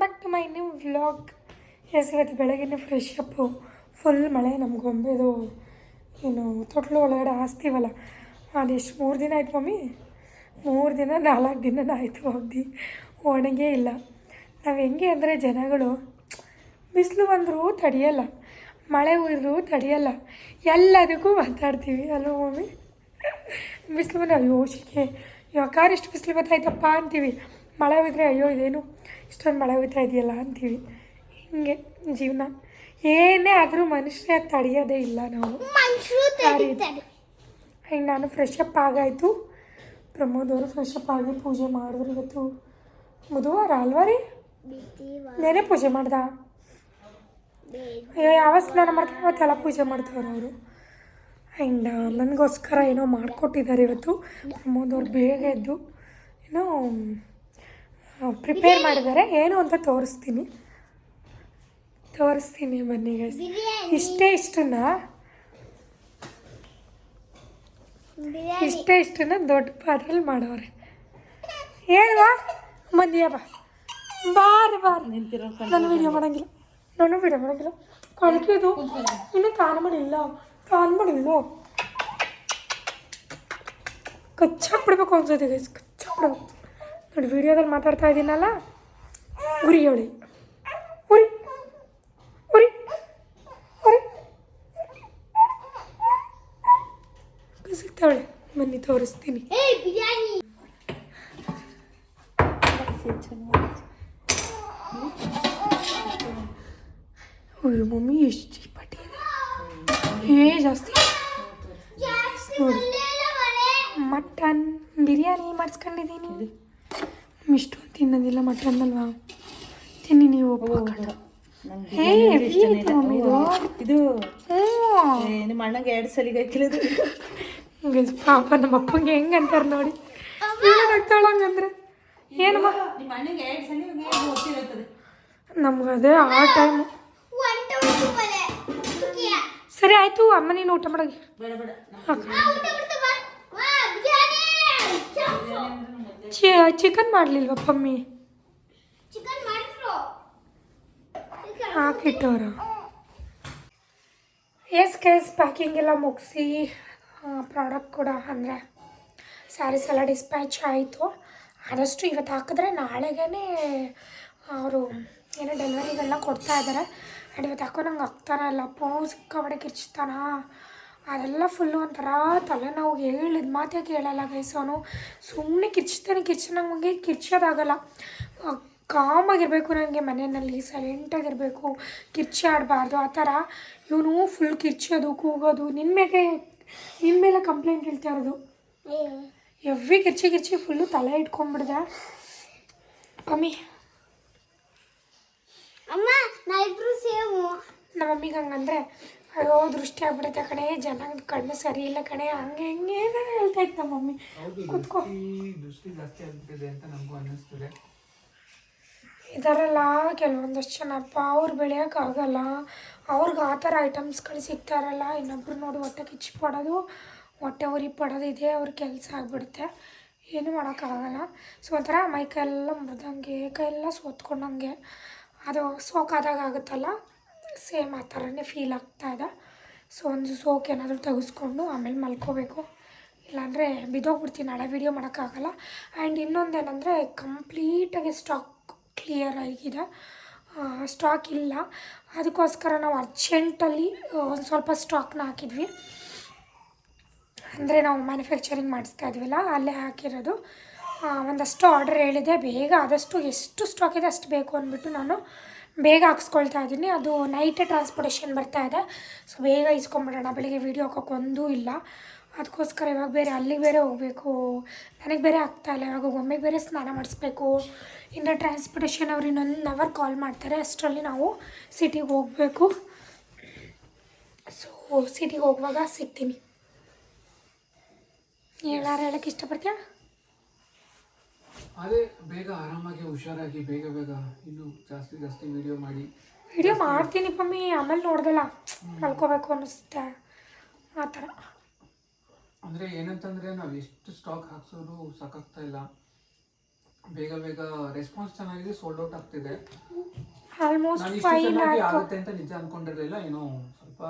Back to my new vlog yes ಇವತ್ತು ಬೆಳಗ್ಗೆ fresh Appu full ಮಳೆ ನಮ್ಮ ಗೊಂಬೆದು ಏನು, ತೊಟ್ಲು ಒಳಗಡೆ ಹಾಸ್ತೀವಲ್ಲ ಅದೆಷ್ಟು ಮೂರು ದಿನ ಆಯ್ತು ಮಮ್ಮಿ? ಮೂರು ದಿನ, ನಾಲ್ಕು ದಿನ ಆಯಿತು ಹೋಗ್ದು ಒಣಗೇ ಇಲ್ಲ. ನಾವು ಹೆಂಗೆ ಅಂದರೆ ಜನಗಳು, ಬಿಸಿಲು ಬಂದರೂ ತಡೆಯಲ್ಲ, ಮಳೆ ಉಯ್ದರೂ ತಡೆಯಲ್ಲ, ಎಲ್ಲದಕ್ಕೂ ಮಾತಾಡ್ತೀವಿ. ಅಲ್ವ ಮಮ್ಮಿ? ಬಿಸಿಲು ಬಂದರೆ, ಅಯ್ಯೋ, ಶಿಕೆ, ಯಾಕಾರ ಇಷ್ಟು ಬಿಸಿಲು ಬರ್ತಾಯ್ತಪ್ಪ ಅಂತೀವಿ. ಮಳೆ ಹೋದರೆ ಅಯ್ಯೋ, ಇದೇನು ಇಷ್ಟೊಂದು ಮಳೆ ಹೋಯ್ತಾ ಇದೆಯಲ್ಲ ಅಂತೀವಿ. ಹಿಂಗೆ ಜೀವನ. ಏನೇ ಆದರೂ ಮನುಷ್ಯ ತಡೆಯೋದೇ ಇಲ್ಲ ನಾವು. ಹಿಂಗೆ ನಾನು ಫ್ರೆಶ್ ಅಪ್ ಆಗಾಯಿತು. ಪ್ರಮೋದ್ ಅವರು ಫ್ರೆಶ್ ಅಪ್ ಆಗಿ ಪೂಜೆ ಮಾಡಿದ್ರು ಇವತ್ತು. ಬುಧವಾರ ಅಲ್ವಾ ರೀ? ನೆನೆ ಪೂಜೆ ಮಾಡ್ದ? ಅಯ್ಯೋ ಯಾವ ಸ್ನಾನ ಮಾಡ್ತಾರೆ? ಅವತ್ತೆಲ್ಲ ಪೂಜೆ ಮಾಡ್ತಾರೆ ಅವರು. ಆ್ಯಂಡ್ ನನಗೋಸ್ಕರ ಏನೋ ಮಾಡಿಕೊಟ್ಟಿದ್ದಾರೆ ಇವತ್ತು. ಪ್ರಮೋದ್ ಅವ್ರು ಬೇಗ ಎದ್ದು ಏನೋ ಪ್ರಿಪೇರ್ ಮಾಡಿದ್ದಾರೆ. ಏನು ಅಂತ ತೋರಿಸ್ತೀನಿ. ತೋರಿಸ್ತೀನಿ ಬನ್ನಿ ಗೈಸ್ ಇಷ್ಟೇ ಇಷ್ಟನ್ನ ಇಷ್ಟೇ ಇಷ್ಟನ್ನ ದೊಡ್ಡ ಪಾತ್ರೆಲಿ ಮಾಡೋರೆ. ಹೇಳ್ವಾ? ಮಂದಿಯ ಬಾ ಬಾರಿ ಬಾರಿ. ನಾನು ವಿಡಿಯೋ ಮಾಡಂಗಿಲ್ಲ. ನಾನು ವಿಡಿಯೋ ಮಾಡಂಗಿಲ್ಲ. ಕಳ್ಕಿದು ಇನ್ನೂ ಕಾನ್ ಮಾಡಿಲ್ಲ. ಕಾನ್ ಮಾಡಿಲ್ಲ. ಕಚ್ಚಾಕ್ಬಿಡ್ಬೇಕು ಅನ್ಸುತ್ತೆ ಗೈಸ್ ಕಚ್ಚಾಕ್ ಬಿಡ್ಬೇಕು ನೋಡಿ ವಿಡಿಯೋದಲ್ಲಿ ಮಾತಾಡ್ತಾ ಇದ್ದೀನಲ್ಲ? ಉರಿ ಹೇಳಿ ಉರಿ. ಉರಿ. ಉರಿ. ಸಿಗ್ತಾವಳೆ ಬನ್ನಿ ತೋರಿಸ್ತೀನಿ. ಅಯ್ಯೋ ಮಮ್ಮಿ ಎಷ್ಟು ಚೀಪಟ್ಟಿ ಇದೆ. ಏ ಜಾಸ್ತಿ. ನೋಡಿ. ಮಟನ್ ಬಿರಿಯಾನಿ ಮಾಡಿಸ್ಕೊಂಡಿದ್ದೀನಿ. ಇಷ್ಟೊಂದು ತಿನ್ನೋದಿಲ್ಲ ಮಟನ್ ಅಲ್ವಾ ತಿನ್ನಿ ನೀವು ಒಪ್ಕೊಂಡು ಹೇ ಐತೆ ಮಮ್ಮಿ ಇದು ಇದು ಏ, ನಿಮ್ಮ ಅಣ್ಣಗೆ ಎರಡು ಸಲಿಗೆ ಹಾಕಿರೋದು ಪಾಪ ನಮ್ಮ ಅಪ್ಪಂಗೆ ಹೆಂಗೆ ಅಂತಾರೆ ನೋಡಿ. ಹಂಗಂದ್ರೆ ಏನು ಮಾ ನಿಮ್ಮ ಅಣ್ಣಗೆ ಎರಡು ಸಲ ಗೊತ್ತಿರುತ್ತದೆ? ನಮ್ಗೆ ಅದೇ ಆ ಟೈಮು ಸರಿ ಆಯಿತು ಅಮ್ಮ ನೀನು ಊಟ ಮಾಡೋಗಿ. ಬೇಡ ಬೇಡ. ವಾ ಚಿಕನ್ ಮಾಡಲಿಲ್ವ ಪಮ್ಮಿ ಹಾಕಿಟ್ಟವ್ರು. ಎಸ್ ಕೇಸ್ ಪ್ಯಾಕಿಂಗ್ ಎಲ್ಲ ಮುಗಿಸಿ ಪ್ರಾಡಕ್ಟ್ ಕೂಡ ಅಂದರೆ ಸ್ಯಾರೀಸ್ ಎಲ್ಲ ಡಿಸ್ಪ್ಯಾಚ್ ಆಯಿತು. ಆದಷ್ಟು ಇವತ್ತು ಹಾಕಿದ್ರೆ ನಾಳೆಗೇ ಅವರು ಏನೋ ಡೆಲಿವರಿಗೆಲ್ಲ ಕೊಡ್ತಾ ಇದ್ದಾರೆ ಆ್ಯಂಡ್ ಇವತ್ತು ಹಾಕೋ ನಂಗೆ ಆಗ್ತಾನೆ ಇಲ್ಲ. ಪೋ ಸಿಕ್ಕಾಬಡೆ ಕಿರ್ಚ್ತಾನ ಅದೆಲ್ಲ ಫುಲ್ಲು ಒಂಥರ ತಲೆನೋವು ಹೇಳಿದ ಮಾತೇ ಕೇಳಲ್ಲ ಗೈಸ್ ಅವನು. ಸುಮ್ಮನೆ ಕಿರ್ಚ್ತಾನೆ ಕಿರ್ಚಿ ನಂಗೆ ಕಿರ್ಚೋದಾಗಲ್ಲ ಕಾಮಾಗಿರಬೇಕು ನನಗೆ ಮನೆಯಲ್ಲಿ ಸೈಲೆಂಟಾಗಿರಬೇಕು ಕಿರ್ಚಿ ಆಡಬಾರ್ದು ಆ ಥರ. ಇವನು ಫುಲ್ ಕಿರ್ಚೋದು ಕೂಗೋದು ನಿನ್ನ ಮೇಲೆ ನಿನ್ನ ಮೇಲೆ ಕಂಪ್ಲೇಂಟ್ ಹೇಳ್ತಾ ಇರೋದು. ಎವ್ರಿ ಕಿರ್ಚಿ ಕಿರ್ಚಿ ಫುಲ್ಲು ತಲೆ ಇಟ್ಕೊಂಡ್ಬಿಡ್ದೆ. ಮಮ್ಮಿ. ಅಮ್ಮ ನಾ ಇಬ್ರು ಸೇಮು. ನಮ್ಮ ಮಮ್ಮಿಗೆ ಹಂಗಂದ್ರೆ ಅಯ್ಯೋ ದೃಷ್ಟಿ ಆಗ್ಬಿಡುತ್ತೆ ಕಣೆ. ಜನ ಕಣ್ಣು ಸರಿ ಇಲ್ಲ ಕಣೆ. ಹಂಗೆ ಹಿಂಗೆ ಏನೇನೋ ಹೇಳ್ತಾ ಇತ್ತು ನಮ್ಮ ಮಮ್ಮಿ ಕುತ್ಕೋ. ದೃಷ್ಟಿ ಜಾಸ್ತಿ ಆಗ್ಬಿಟ್ಟಿದೆ ಅಂತ ನಮಗೂ ಅನ್ನಿಸ್ತಿದೆ. ಇದರಲ್ಲ ಕೆಲವೊಂದಷ್ಟು ಜನಪ್ಪ ಅವ್ರು ಬೆಳೆಯೋಕ್ಕಾಗಲ್ಲ ಅವ್ರಿಗೆ ಆ ಥರ ಐಟಮ್ಸ್ಗಳು ಸಿಗ್ತಾರಲ್ಲ. ಇನ್ನೊಬ್ರು ನೋಡಿ ಹೊಟ್ಟೆ ಕಿಚ್ಚು ಪಡೋದು ಹೊಟ್ಟೆ ಉರಿ ಪಡೋದು ಇದೆ ಅವ್ರ ಕೆಲಸ ಆಗಿಬಿಡುತ್ತೆ. ಏನೂ ಮಾಡೋಕ್ಕಾಗಲ್ಲ ಸೊ ಒಂಥರ ಮೈ ಕೈಯೆಲ್ಲ ಮುರಿದಂಗೆ ಕೈಯೆಲ್ಲ ಸೋತ್ಕೊಂಡಂಗೆ. ಅದು ಸೋಕಾದಾಗ ಆಗುತ್ತಲ್ಲ? ಸೇಮ್ ಆ ಥರನೇ ಫೀಲ್ ಆಗ್ತಾ ಇದೆ. ಸೊ ಒಂದು ಸೋಕ್ ಏನಾದರೂ ತೆಗೆಸ್ಕೊಂಡು ಆಮೇಲೆ ಮಲ್ಕೋಬೇಕು. ಇಲ್ಲಾಂದರೆ ಬಿದ್ದೋಗ್ಬಿಡ್ತೀನಿ, ನಾಳೆ ವೀಡಿಯೋ ಮಾಡೋಕ್ಕಾಗಲ್ಲ. ಆ್ಯಂಡ್ ಇನ್ನೊಂದೇನೆಂದರೆ ಕಂಪ್ಲೀಟಾಗಿ ಸ್ಟಾಕ್ ಕ್ಲಿಯರ್ ಆಗಿದೆ. ಸ್ಟಾಕ್ ಇಲ್ಲ. ಅದಕ್ಕೋಸ್ಕರ ನಾವು ಅರ್ಜೆಂಟಲ್ಲಿ ಒಂದು ಸ್ವಲ್ಪ ಸ್ಟಾಕ್ನ ಹಾಕಿದ್ವಿ. ಅಂದರೆ ನಾವು ಮ್ಯಾನುಫ್ಯಾಕ್ಚರಿಂಗ್ ಮಾಡಿಸ್ತಾ ಇದ್ವಿಲ್ಲ, ಅಲ್ಲೇ ಹಾಕಿರೋದು. ಒಂದಷ್ಟು ಆರ್ಡರ್ ಹೇಳಿದೆ. ಬೇಗ ಆದಷ್ಟು ಎಷ್ಟು ಸ್ಟಾಕ್ ಇದೆ ಅಷ್ಟು ಬೇಕು ಅಂದ್ಬಿಟ್ಟು ನಾನು ಬೇಗ ಹಾಕ್ಸ್ಕೊಳ್ತಾ ಇದ್ದೀನಿ. ಅದು ನೈಟೇ ಟ್ರಾನ್ಸ್ಪೋರ್ಟೇಷನ್ ಬರ್ತಾ ಇದೆ. ಸೊ ಬೇಗ ಇಸ್ಕೊಂಬಿಡೋಣ. ಬೆಳಿಗ್ಗೆ ವೀಡಿಯೋ ಹಾಕೋಕೆ ಇಲ್ಲ. ಅದಕ್ಕೋಸ್ಕರ ಇವಾಗ ಬೇರೆ ಅಲ್ಲಿಗೆ ಬೇರೆ ಹೋಗಬೇಕು. ನನಗೆ ಬೇರೆ ಆಗ್ತಾ ಇಲ್ಲ. ಇವಾಗ ಒಮ್ಮೆಗೆ ಬೇರೆ ಸ್ನಾನ ಮಾಡಿಸ್ಬೇಕು. ಇನ್ನು ಟ್ರಾನ್ಸ್ಪೋರ್ಟೇಷನ್ ಅವ್ರು ಇನ್ನೊಂದು ಅವರ್ ಕಾಲ್ ಮಾಡ್ತಾರೆ. ಅಷ್ಟರಲ್ಲಿ ನಾವು ಸಿಟಿಗೆ ಹೋಗಬೇಕು. ಸೊ ಸಿಟಿಗೆ ಹೋಗುವಾಗ ಸಿಗ್ತೀನಿ. ಹೇಳಾರ ಹೇಳಕ್ಕೆ ಇಷ್ಟಪಡ್ತೀಯಾ? ಅದೇ ಬೇಗ ಆರಾಮಾಗಿ ಹುಷಾರಾಗಿ ಬೇಗ ಬೇಗ ಇನ್ನು ಜಾಸ್ತಿ ಜಾಸ್ತಿ ವಿಡಿಯೋ ಮಾಡಿ. ವಿಡಿಯೋ ಮಾಡ್ತೀನಿ ಮಮ್ಮಿ ಆಮೇಲೆ ನೋಡ್ದಲ್ಲ. ಕಲ್ಕೋಬೇಕು ಅನಿಸುತ್ತೆ ಆ ಥರ. ಅಂದರೆ ಏನಂತಂದರೆ ನಾವು ಎಷ್ಟು ಸ್ಟಾಕ್ ಹಾಕ್ಸೋರು ಸಾಕಾಗ್ತಾ ಇಲ್ಲ. ಬೇಗ ಬೇಗ ರೆಸ್ಪಾನ್ಸ್ ಚೆನ್ನಾಗಿದೆ ಸೋಲ್ಡ್ ಔಟ್ ಆಗ್ತಿದೆ. ಆಲ್ಮೋಸ್ಟ್ ಆಗುತ್ತೆ ಅಂತ ನಿಜ ಅನ್ಕೊಂಡಿರಲಿಲ್ಲ. ಏನೋ ಸ್ವಲ್ಪ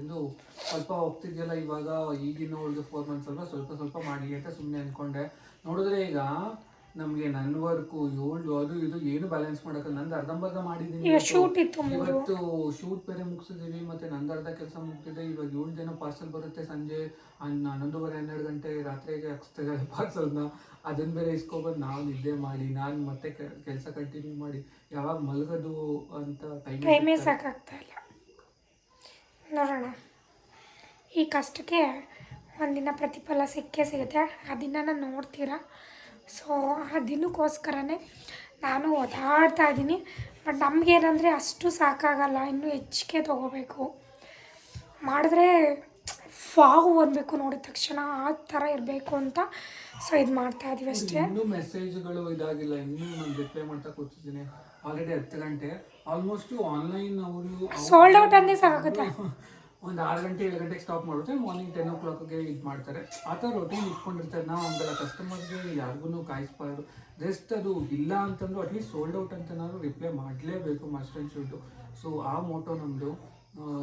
ಇದು ಸ್ವಲ್ಪ ಹೋಗ್ತಿದ್ಯಲ್ಲ ಇವಾಗ ಈಗಿನ ಒಂದು ಫೋರ್ ಮಂತ್ಸ್ ಅಲ್ವಾ? ಸ್ವಲ್ಪ ಸ್ವಲ್ಪ ಮಾಡಿ ಅಂತ ಸುಮ್ಮನೆ ಅಂದ್ಕೊಂಡೆ ನೋಡಿದ್ರೆ ಈಗ ನಮಗೆ ನನ್ನ ವರ್ಕು ಏಳು ಅದು ಇದು ಏನು ಬ್ಯಾಲೆನ್ಸ್ ಮಾಡಕ್ಕೆ? ನಂದು ಅರ್ಧಂಬರ್ಧ ಮಾಡಿದ್ದೀನಿ ಇವತ್ತು. ಶೂಟ್ ಬೇರೆ ಮುಗಿಸಿದೀವಿ ಮತ್ತೆ ನಂದು ಅರ್ಧ ಕೆಲಸ ಮುಗ್ತಿದೆ ಇವಾಗ ಏಳು ಜನ ಪಾರ್ಸಲ್ ಬರುತ್ತೆ ಸಂಜೆ ಹನ್- ಹನ್ನೊಂದುವರೆ ಹನ್ನೆರಡು ಗಂಟೆ ರಾತ್ರಿಗೆ ಹಾಕ್ಸ್ತಿದ್ದಾರೆ ಪಾರ್ಸಲ್ನ ಅದನ್ನ ಬೇರೆ ಇಸ್ಕೊಬಂದು ನಾವು ನಿದ್ದೆ ಮಾಡಿ ನಾನು ಮತ್ತೆ ಕೆಲಸ ಕಂಟಿನ್ಯೂ ಮಾಡಿ. ಯಾವಾಗ ಮಲಗೋದು ಅಂತ ಟೈಮ್ ಸಾಕಾಗ್ತಾ ಇಲ್ಲ. ನೋಡೋಣ. ಈ ಕಷ್ಟಕ್ಕೆ ಒಂದಿನ ಪ್ರತಿಫಲ ಸಿಕ್ಕೇ ಸಿಗುತ್ತೆ. ಆ ದಿನನ ನೋಡ್ತೀರಾ? ಸೊ ಆ ದಿನಕ್ಕೋಸ್ಕರನೇ ನಾನು ಓದಾಡ್ತಾ ಇದ್ದೀನಿ. ಬಟ್ ನಮಗೇನಂದರೆ ಅಷ್ಟು ಸಾಕಾಗಲ್ಲ. ಇನ್ನೂ ಹೆಚ್ಚಿಗೆ ತೊಗೋಬೇಕು. ಮಾಡಿದ್ರೆ ಫಾವು ಬರಬೇಕು ನೋಡಿದ ತಕ್ಷಣ. ಆ ಥರ ಇರಬೇಕು ಅಂತ ಸೊ, ಇದು ಮಾಡ್ತಾ ಇದೀವಿ ಅಷ್ಟೇ. ಇನ್ನೂ ಮೆಸೇಜ್ಗಳು ಇದಾಗಿಲ್ಲ. ಇನ್ನೂ ನಾನು ರಿಪ್ಲೈ ಮಾಡ್ತಾ ಕೂತಿದ್ದೀನಿ. ಆಲ್ರೆಡಿ ಹತ್ತು ಗಂಟೆ. ಆಲ್ಮೋಸ್ಟ್ ಆನ್ಲೈನ್ ಅವರು ಸೋಲ್ಡ್ ಔಟ್ ಅಂದೇ ಸಾಕಾಗುತ್ತೆ. ಒಂದು ಆರು ಗಂಟೆ ಏಳು ಗಂಟೆಗೆ ಸ್ಟಾಪ್ ಮಾಡುತ್ತೆ ಮಾರ್ನಿಂಗ್ ಟೆನ್ ಓ ಕ್ಲಾಕ್ಗೆ ಇದು ಮಾಡ್ತಾರೆ. ಆ ಥರ ರೊಟೀನ್ ಇಟ್ಕೊಂಡಿರ್ತಾರೆ. ನಾವು ಹಂಗಲ್ಲ. ಕಸ್ಟಮರ್ಗೆ ಯಾರಿಗೂ ಕಾಯಿಸ್ಬಾರ್ದು. ಜಸ್ಟ್ ಅದು ಇಲ್ಲ ಅಂತಂದ್ರು ಅಟ್ಲೀಸ್ಟ್ ಸೋಲ್ಡ್ ಔಟ್ ಅಂತ ನಾನು ರಿಪ್ಲೈ ಮಾಡಲೇಬೇಕು ಮಸ್ಟ್ ಆ್ಯಂಡ್ ಶುಡ್ಡು ಸೊ ಆ ಮೋಟೋ ನಮ್ಮದು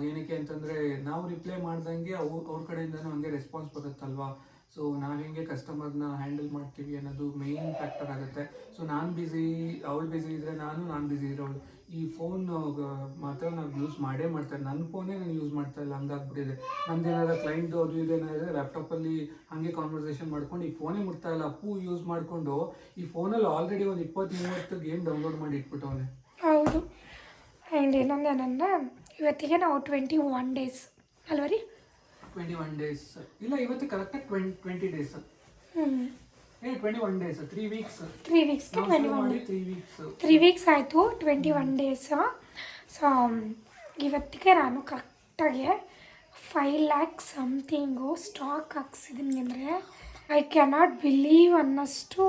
ಏನಕ್ಕೆ ಅಂತಂದರೆ ನಾವು ರಿಪ್ಲೈ ಮಾಡ್ದಂಗೆ ಅವ್ರ ಅವ್ರ ಕಡೆಯಿಂದನೂ ಹಂಗೆ ರೆಸ್ಪಾನ್ಸ್ ಬರುತ್ತಲ್ವಾ? ಸೊ ನಾವು ಹೆಂಗೆ ಕಸ್ಟಮರ್ನ ಹ್ಯಾಂಡಲ್ ಮಾಡ್ತೀವಿ ಅನ್ನೋದು ಮೇಯ್ನ್ ಫ್ಯಾಕ್ಟರ್ ಆಗುತ್ತೆ. ಸೊ ನಾನು ಬ್ಯುಸಿ ಅವಳು ಬ್ಯುಸಿ ಇದ್ದರೆ ನಾನು ನಾನು ಬ್ಯುಸಿ ಅವಳು ಈ ಫೋನ್ ಮಾತ್ರ ನಾವು ಯೂಸ್ ಮಾಡೇ ಮಾಡ್ತಾರೆ ನನ್ನ ಫೋನೇ ನಾನು ಯೂಸ್ ಮಾಡ್ತಾ ಇಲ್ಲ ಹಂಗಾಗ್ಬಿಟ್ಟಿದೆ ನಮ್ದು ಏನಾದ್ರು ಕ್ಲೈಂಟ್ ಅದು ಇದೇನಾದ್ರೆ ಲ್ಯಾಪ್ಟಾಪಲ್ಲಿ ಹಾಗೆ ಕಾನ್ವರ್ಸೇಷನ್ ಮಾಡ್ಕೊಂಡು ಈ ಫೋನೇ ಮುಟ್ತಾ ಇಲ್ಲ, ಅಪ್ಪು ಯೂಸ್ ಮಾಡಿಕೊಂಡು ಈ ಫೋನಲ್ಲಿ ಆಲ್ರೆಡಿ ಒಂದು ಇಪ್ಪತ್ತು, ಮೂವತ್ತು ಗೇಮ್ ಡೌನ್ಲೋಡ್ ಮಾಡಿ ಇಟ್ಬಿಟ್ಟವನೆ ಹೌದು. ಆ್ಯಂಡ್ ಇನ್ನೊಂದು ಏನಂದರೆ, ಇವತ್ತಿಗೆ ನಾವು ಟ್ವೆಂಟಿ ಒನ್ ಡೇಸ್ ಅಲ್ವ ರೀ? ಟ್ವೆಂಟಿ ಒನ್ ಡೇಸ್ ಇಲ್ಲ ಇವತ್ತು ಕರೆಕ್ಟಾಗಿ twenty twenty days a twenty one days three weeks three ವೀಕ್ಸ್ಗೆ ನಾವು twenty one three weeks three weeks ಆಯಿತು ಟ್ವೆಂಟಿ ಒನ್ ಡೇಸ್ ಸೊ ಇವತ್ತಿಗೆ ನಾನು ಕರೆಕ್ಟಾಗಿ ಫೈವ್ ಲ್ಯಾಕ್ ಸಮಥಿಂಗು ಸ್ಟಾಕ್ ಹಾಕ್ಸಿದ್ದೀನಿ ಅಂದರೆ ಐ ಕ್ಯಾನಾಟ್ ಬಿಲೀವ್ ಅನ್ನಷ್ಟು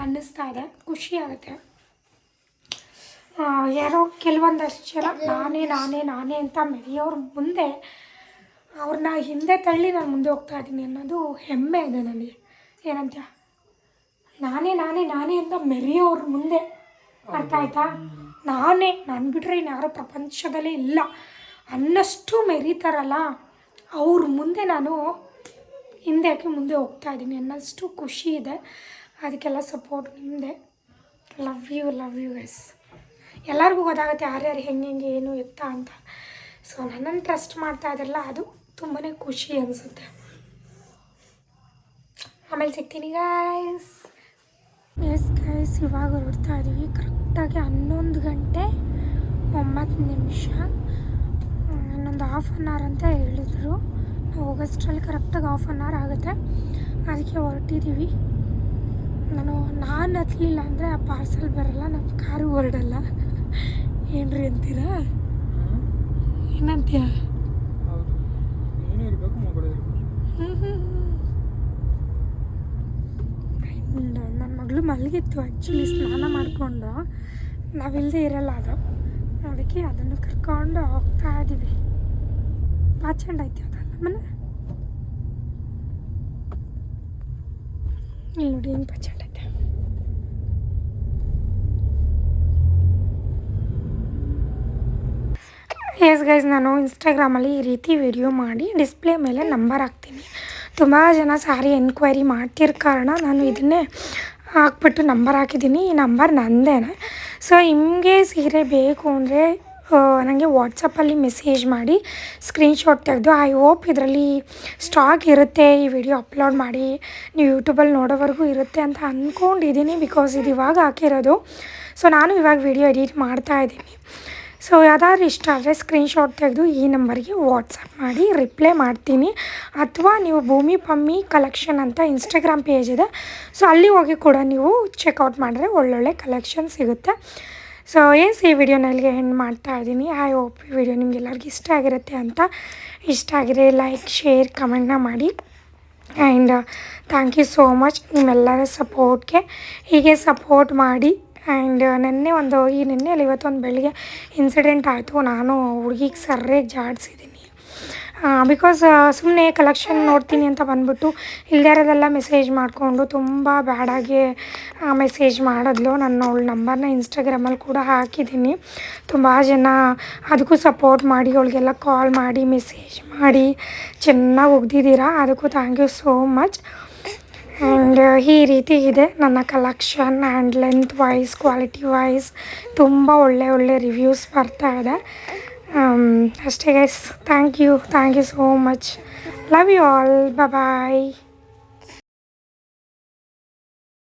ಅನ್ನಿಸ್ತಾ ಇದೆ. ಖುಷಿ ಆಗುತ್ತೆ. ಯಾರೋ ಕೆಲವೊಂದಷ್ಟು ಜನ ನಾನೇ ನಾನೇ ನಾನೇ ಅಂತ ಮೆರೆಯೋರ ಮುಂದೆ ಅವ್ರನ್ನ ಹಿಂದೆ ತಳ್ಳಿ ನಾನು ಮುಂದೆ ಹೋಗ್ತಾ ಇದ್ದೀನಿ ಅನ್ನೋದು ಹೆಮ್ಮೆ ಇದೆ ನನಗೆ. ಏನಂತ ನಾನೇ ನಾನೇ ನಾನೇ ಅಂತ ಮೆರೆಯೋರ ಮುಂದೆ. ಅರ್ಥ ಆಯ್ತಾ? ನಾನೇ ನಾನು ಬಿಟ್ಟರೆ ಇನ್ಯಾರೋ ಪ್ರಪಂಚದಲ್ಲೇ ಇಲ್ಲ. ಅನ್ನಷ್ಟು ಮೆರೀತಾರಲ್ಲ ಅವ್ರ ಮುಂದೆ ನಾನು ಹಿಂದೆ ಹಾಕಿ ಮುಂದೆ ಹೋಗ್ತಾ ಇದ್ದೀನಿ ಅನ್ನಷ್ಟು ಖುಷಿ ಇದೆ. ಅದಕ್ಕೆಲ್ಲ support ನಿಮ್ಮದೆ love you love you yes ಎಲ್ಲರಿಗೂ ಗೊತ್ತಾಗುತ್ತೆ ಯಾರ್ಯಾರು ಹೆಂಗೆ ಹೆಂಗೆ ಏನು ಎತ್ತ ಅಂತ. ಸೊ ನನ್ನನ್ನು ಟ್ರಸ್ಟ್ ಮಾಡ್ತಾ ಇದ್ರಲ್ಲ ಅದು. ತುಂಬಾ ಖುಷಿ ಅನಿಸುತ್ತೆ. ಆಮೇಲೆ ಸಿಗ್ತೀನಿ ಗಾಯ್ಸ್ ಎಸ್ ಗಾಯ್ಸ್ ಇವಾಗ ಹೊರಡ್ತಾ ಇದ್ದೀವಿ ಕರೆಕ್ಟಾಗಿ ಹನ್ನೊಂದು ಗಂಟೆ ಒಂಬತ್ತು ನಿಮಿಷ. ಇನ್ನೊಂದು ಹಾಫ್ ಆನ್ ಅವರ್ ಅಂತ ಹೇಳಿದರು. ನಾವು ಹೋಗೋಷ್ಟರಲ್ಲಿ ಕರೆಕ್ಟಾಗಿ ಹಾಫ್ ಆನ್ ಅವರ್ ಆಗುತ್ತೆ. ಅದಕ್ಕೆ ಹೊರಟಿದ್ದೀವಿ ನಾನು ನಾನು ಹತ್ತಲಿಲ್ಲ ಅಂದರೆ ಆ ಪಾರ್ಸಲ್ ಬರಲ್ಲ ನಮ್ಮ ಕಾರು ಹೊರಡಲ್ಲ. ಏನ್ರಿ ಅಂತೀರಾ? ಏನಂತೀಯ ಹೌದು ಏನು ಇರಬೇಕು ಮಗಳು ಇರಬೇಕು ನನ್ನ ಮಗಳು ಮಲಗಿತ್ತು ಆ್ಯಕ್ಚುಲಿ ಸ್ನಾನ ಮಾಡಿಕೊಂಡು. ನಾವಿಲ್ಲದೆ ಇರಲ್ಲ ಅದು. ಅದಕ್ಕೆ ಅದನ್ನು ಕರ್ಕೊಂಡು ಹೋಗ್ತಾ ಇದ್ದೀವಿ ಪಾಚಂಡ ಐತೆ ಅದಲ್ಲ ಮನೆ? ಇಲ್ಲಿ ನೋಡಿ ಹೆಂಗೆ ಪಾಚಂಡ್ ಎಸ್ ಗೈಸ್ ನಾನು ಇನ್ಸ್ಟಾಗ್ರಾಮಲ್ಲಿ ಈ ರೀತಿ ವಿಡಿಯೋ ಮಾಡಿ ಡಿಸ್ಪ್ಲೇ ಮೇಲೆ ನಂಬರ್ ಹಾಕ್ತೀನಿ. ತುಂಬ ಜನ ಸಾರಿ ಎನ್ಕ್ವೈರಿ ಮಾಡ್ತಿರೋ ಕಾರಣ ನಾನು ಇದನ್ನೇ ಹಾಕ್ಬಿಟ್ಟು ನಂಬರ್ ಹಾಕಿದ್ದೀನಿ. ಈ ನಂಬರ್ ನಂದೇನೆ. ಸೊ ನಿಮಗೆ ಸೀರೆ ಬೇಕು ಅಂದರೆ ನನಗೆ ವಾಟ್ಸಪ್ಪಲ್ಲಿ ಮೆಸೇಜ್ ಮಾಡಿ ಸ್ಕ್ರೀನ್ಶಾಟ್ ತೆಗೆದು ಐ ಹೋಪ್ ಇದರಲ್ಲಿ ಸ್ಟಾಕ್ ಇರುತ್ತೆ ಈ ವಿಡಿಯೋ ಅಪ್ಲೋಡ್ ಮಾಡಿ. ನೀವು ಯೂಟ್ಯೂಬಲ್ಲಿ ನೋಡೋವರೆಗೂ ಇರುತ್ತೆ ಅಂತ ಅಂದ್ಕೊಂಡಿದ್ದೀನಿ ಬಿಕಾಸ್ ಇದು ಇವಾಗ ಹಾಕಿರೋದು. ಸೊ ನಾನು ಇವಾಗ ವಿಡಿಯೋ ಎಡಿಟ್ ಮಾಡ್ತಾ ಇದ್ದೀನಿ. ಸೊ ಯಾವ್ದಾದ್ರು ಇಷ್ಟ ಆದರೆ ಸ್ಕ್ರೀನ್ಶಾಟ್ ತೆಗೆದು ಈ ನಂಬರ್ಗೆ ವಾಟ್ಸಪ್ ಮಾಡಿ ರಿಪ್ಲೈ ಮಾಡ್ತೀನಿ. ಅಥವಾ ನೀವು ಭೂಮಿ ಪಮ್ಮಿ ಕಲೆಕ್ಷನ್ ಅಂತ ಇನ್ಸ್ಟಾಗ್ರಾಮ್ ಪೇಜ್ ಇದೆ. ಸೊ ಅಲ್ಲಿ ಹೋಗಿ ಕೂಡ ನೀವು ಚೆಕ್ಔಟ್ ಮಾಡಿದ್ರೆ ಒಳ್ಳೊಳ್ಳೆ ಕಲೆಕ್ಷನ್ ಸಿಗುತ್ತೆ. ಸೊ ಎಸ್ ಈ ವಿಡಿಯೋನಲ್ಲಿ ಹೆಣ್ಣು ಮಾಡ್ತಾ ಇದ್ದೀನಿ? ಐ ಹೋಪ್ ಈ ವಿಡಿಯೋ ನಿಮ್ಗೆಲ್ಲರಿಗೂ ಇಷ್ಟ ಆಗಿರುತ್ತೆ ಅಂತ. ಇಷ್ಟ ಆಗಿದೆ ಲೈಕ್ ಶೇರ್ ಕಮೆಂಟ್ನ ಮಾಡಿ. And thank you so much ನಿಮ್ಮೆಲ್ಲರ ಸಪೋರ್ಟ್ಗೆ ಹೀಗೆ ಸಪೋರ್ಟ್ ಮಾಡಿ ಆ್ಯಂಡ್ ನಿನ್ನೆ ಒಂದು, ಈ ನಿನ್ನೆ ಅಲ್ಲಿ ಇವತ್ತೊಂದು ಬೆಳಿಗ್ಗೆ ಇನ್ಸಿಡೆಂಟ್ ಆಯಿತು. ನಾನು ಹುಡುಗಿಗೆ ಸರ್ರೇಗೆ ಜಾಡಿಸಿದ್ದೀನಿ ಬಿಕಾಸ್ ಸುಮ್ಮನೆ ಕಲೆಕ್ಷನ್ ನೋಡ್ತೀನಿ ಅಂತ ಬಂದ್ಬಿಟ್ಟು ಇಲ್ಲದೇ ಇರೋದೆಲ್ಲ ಮೆಸೇಜ್ ಮಾಡಿಕೊಂಡು ತುಂಬ ಬ್ಯಾಡಾಗಿ ಮೆಸೇಜ್ ಮಾಡಿದ್ಲು. ನನ್ನ ಅವಳ ನಂಬರ್ನ ಇನ್ಸ್ಟಾಗ್ರಾಮಲ್ಲಿ ಕೂಡ ಹಾಕಿದ್ದೀನಿ ತುಂಬ ಜನ ಅದಕ್ಕೂ ಸಪೋರ್ಟ್ ಮಾಡಿ, ಅವಳಿಗೆಲ್ಲ ಕಾಲ್ ಮಾಡಿ ಮೆಸೇಜ್ ಮಾಡಿ ಚೆನ್ನಾಗಿ ಒಗ್ದಿದ್ದೀರಾ ಅದಕ್ಕೂ thank you so much and ಈ ರೀತಿ ಇದೆ ನನ್ನ collection and length wise quality wise ತುಂಬ ಒಳ್ಳೆ ಒಳ್ಳೆ ರಿವ್ಯೂಸ್ ಬರ್ತಾ ಇದೆ. ಆಮ್, ಅಷ್ಟೇ guys thank you thank you so much love you all bye